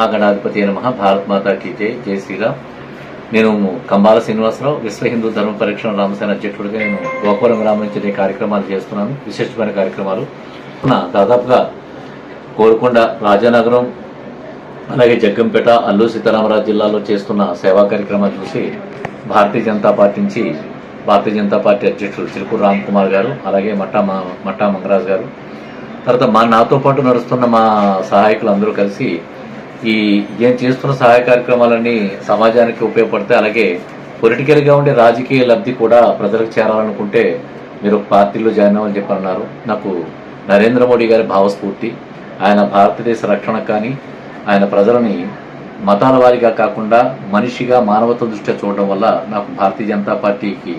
మహాగణాధిపతి నమ భారత్ మాతా కీ జై. జై శ్రీరామ్. నేను కంబాల శ్రీనివాసరావు విశ్వ హిందూ ధర్మ పరీక్షణ రామసేన అధ్యక్షుడిగా నేను గోపురం గ్రామం నుంచి కార్యక్రమాలు చేస్తున్నాను విశిష్టమైన కార్యక్రమాలు. దాదాపుగా కోరుకొండ రాజానగరం అలాగే జగ్గంపేట అల్లూరు సీతారామరాజు జిల్లాలో చేస్తున్న సేవా కార్యక్రమాలు చూసి భారతీయ జనతా పార్టీ నుంచి భారతీయ జనతా పార్టీ అధ్యక్షుడు చిలుకూరు రామ్ కుమార్ గారు అలాగే మట్టా మా మట్టా మంగరాజు గారు తర్వాత మా నాతో పాటు నడుస్తున్న మా సహాయకులు అందరూ కలిసి ఈ ఏం చేస్తున్న సహాయ కార్యక్రమాలన్నీ సమాజానికి ఉపయోగపడతాయి. అలాగే పొలిటికల్గా ఉండే రాజకీయ లబ్ధి కూడా ప్రజలకు చేరాలనుకుంటే మీరు ఒక పార్టీలో జాయిన్ అవ్వని చెప్పి అన్నారు నాకు నరేంద్ర మోడీ గారి భావస్ఫూర్తి. ఆయన భారతదేశ రక్షణ కానీ ఆయన ప్రజలని మతాల వారిగా కాకుండా మనిషిగా మానవత్వ దృష్ట్యా చూడడం వల్ల నాకు భారతీయ జనతా పార్టీకి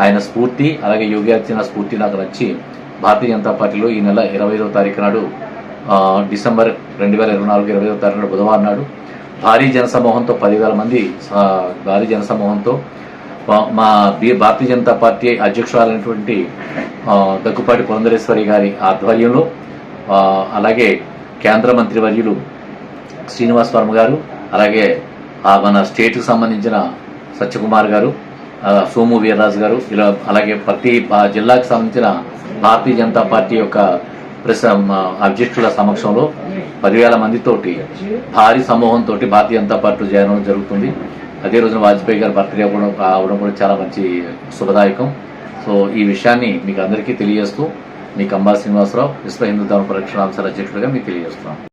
ఆయన స్ఫూర్తి అలాగే యోగి ఆదిత్యనాథ్ స్ఫూర్తి నాకు నచ్చి భారతీయ జనతా పార్టీలో ఈ నెల ఇరవై ఐదవ తారీఖు నాడు డిసెంబర్ రెండు వేల ఇరవై నాలుగు ఇరవై తారీఖు బుధవారం నాడు భారీ జనసమూహంతో పదివేల మంది భారీ జనసమూహంతో మా- భారతీయ జనతా పార్టీ అధ్యక్షురాలైనటువంటి దగ్గుపాటి పురంధరేశ్వరి గారి ఆధ్వర్యంలో అలాగే కేంద్ర మంత్రివర్యులు శ్రీనివాస్ వర్మ గారు అలాగే మన స్టేట్కి సంబంధించిన సత్యకుమార్ గారు సోము వీర్రాజు గారు ఇలా అలాగే ప్రతి జిల్లాకు సంబంధించిన భారతీయ జనతా పార్టీ యొక్క ప్రెస్ అధ్యక్షుల సమక్షంలో పదివేల మందితోటి భారీ సమూహంతో భారతీయ జనతా పార్టీ చేయడం జరుగుతుంది. అదే రోజున వాజ్పేయి గారి బర్త్డే కూడా అవడం కూడా చాలా మంచి శుభదాయకం. సో ఈ విషయాన్ని మీకు అందరికీ తెలియజేస్తూ మీ కంబా శ్రీనివాసరావు విశ్వ హిందూ ధర్మ పరిరక్షణ అంశాల అధ్యక్షుడిగా మీకు తెలియజేస్తున్నాను.